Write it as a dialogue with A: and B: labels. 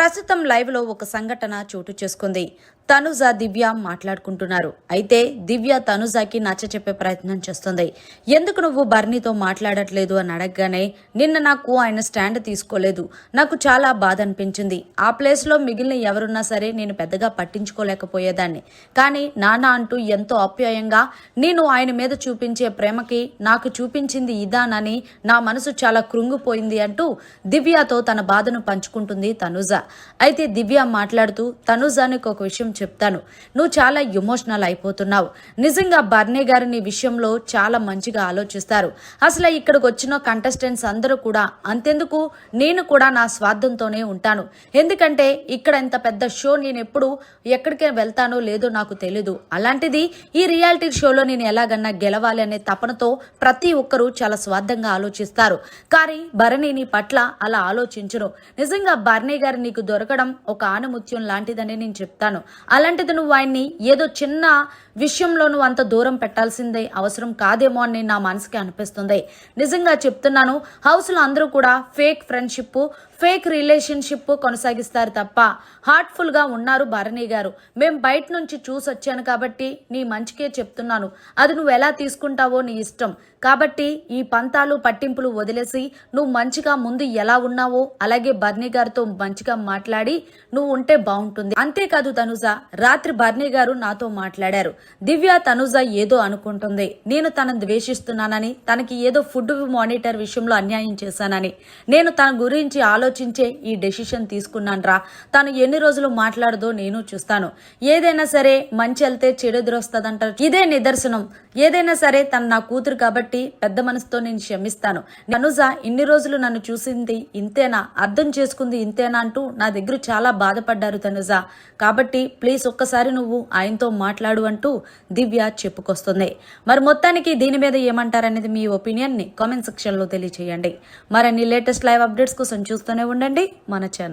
A: ప్రస్తుతం లైవ్లో ఒక సంఘటన చోటు చేసుకుంది. తనుజ దివ్య మాట్లాడుకుంటున్నారు. అయితే దివ్య తనుజాకి నచ్చ చెప్పే ప్రయత్నం చేస్తుంది. ఎందుకు నువ్వు బర్నీతో మాట్లాడట్లేదు అని అడగగానే నిన్న నాకు ఆయన స్టాండ్ తీసుకోలేదు. నాకు చాలా బాధ అనిపించింది. ఆ ప్లేస్లో మిగిలిన ఎవరున్నా సరే నేను పెద్దగా పట్టించుకోలేకపోయేదాన్ని. కానీ నాన్న అంటూ ఎంతో అప్యాయంగా నేను ఆయన మీద చూపించే ప్రేమకి నాకు చూపించింది ఇదానని నా మనసు చాలా కృంగిపోయింది అంటూ దివ్యతో తన బాధను పంచుకుంటుంది తనుజ. అయితే దివ్య మాట్లాడుతూ తనుజానికి ఒక విషయం చెప్తాను. నువ్వు చాలా ఎమోషనల్ అయిపోతున్నావు. నిజంగా బర్నే గారు నీ విషయంలో చాలా మంచిగా ఆలోచిస్తారు. అసలు ఇక్కడికి వచ్చిన కంటెస్టెంట్స్ అందరూ కూడా అంతెందుకు? నేను కూడా నా స్వార్థంతోనే ఉంటాను. ఎందుకంటే ఇక్కడ ఇంత పెద్ద షో నేను ఎప్పుడు ఎక్కడికి వెళ్తానో లేదో నాకు తెలీదు. అలాంటిది ఈ రియాలిటీ షోలో నేను ఎలాగన్నా గెలవాలి అనే తపనతో ప్రతి ఒక్కరూ చాలా స్వార్థంగా ఆలోచిస్తారు. కానీ భరణి నీ పట్ల అలా ఆలోచించరు. నిజంగా భరణి గారు నీకు దొరకడం ఒక ఆనముత్యం లాంటిదని నేను చెప్తాను. అలాంటిది నువ్వు ఆయన్ని ఏదో చిన్న విషయంలో నువ్వు అంత దూరం పెట్టాల్సిందే అవసరం కాదేమో అని నా మనసుకి అనిపిస్తుంది. నిజంగా చెప్తున్నాను హౌస్లో అందరూ కూడా ఫేక్ ఫ్రెండ్షిప్ ఫేక్ రిలేషన్షిప్ కొనసాగిస్తారు తప్ప హార్ట్ఫుల్గా ఉన్నారు భరణి గారు. మేం బయట నుంచి చూసి వచ్చాను కాబట్టి నీ మంచికే చెప్తున్నాను. అది నువ్వు ఎలా తీసుకుంటావో నీ ఇష్టం. కాబట్టి ఈ పంతాలు పట్టింపులు వదిలేసి నువ్వు మంచిగా ముందు ఎలా ఉన్నావో అలాగే బర్నీ గారితో మంచిగా మాట్లాడి నువ్వు ఉంటే బాగుంటుంది. అంతేకాదు తనుజ రాత్రి బర్నీ గారు నాతో మాట్లాడారు. దివ్య తనుజ ఏదో అనుకుంటుంది. నేను తనను ద్వేషిస్తున్నానని తనకి ఏదో ఫుడ్ మానిటర్ విషయంలో అన్యాయం చేశానని. నేను తన గురించి ఆలోచించే ఈ డెసిషన్ తీసుకున్నానురా. తను ఎన్ని రోజులు మాట్లాడదో నేను చూస్తాను. ఏదైనా సరే మంచి వెళ్తే చెడు ఎదురొస్తుందంటారు. ఇదే నిదర్శనం. ఏదైనా సరే తను నా కూతురు కాబట్టి పెద్ద మనసుతో నేను క్షమిస్తాను. తనుజ ఇన్ని రోజులు నన్ను చూసింది ఇంతేనా? అర్థం చేసుకుంది ఇంతేనా అంటూ నా దగ్గర చాలా బాధపడ్డారు తనుజ. కాబట్టి ప్లీజ్ ఒక్కసారి నువ్వు ఆయనతో మాట్లాడు అంటూ దివ్య చెప్పుకొస్తుంది. మరి మొత్తానికి దీని మీద ఏమంటారనేది మీ ఒపీనియన్ని కామెంట్ సెక్షన్లో తెలియచేయండి. మరిన్ని లేటెస్ట్ లైవ్ అప్డేట్స్ కోసం చూస్తూనే ఉండండి. మన ఛానల్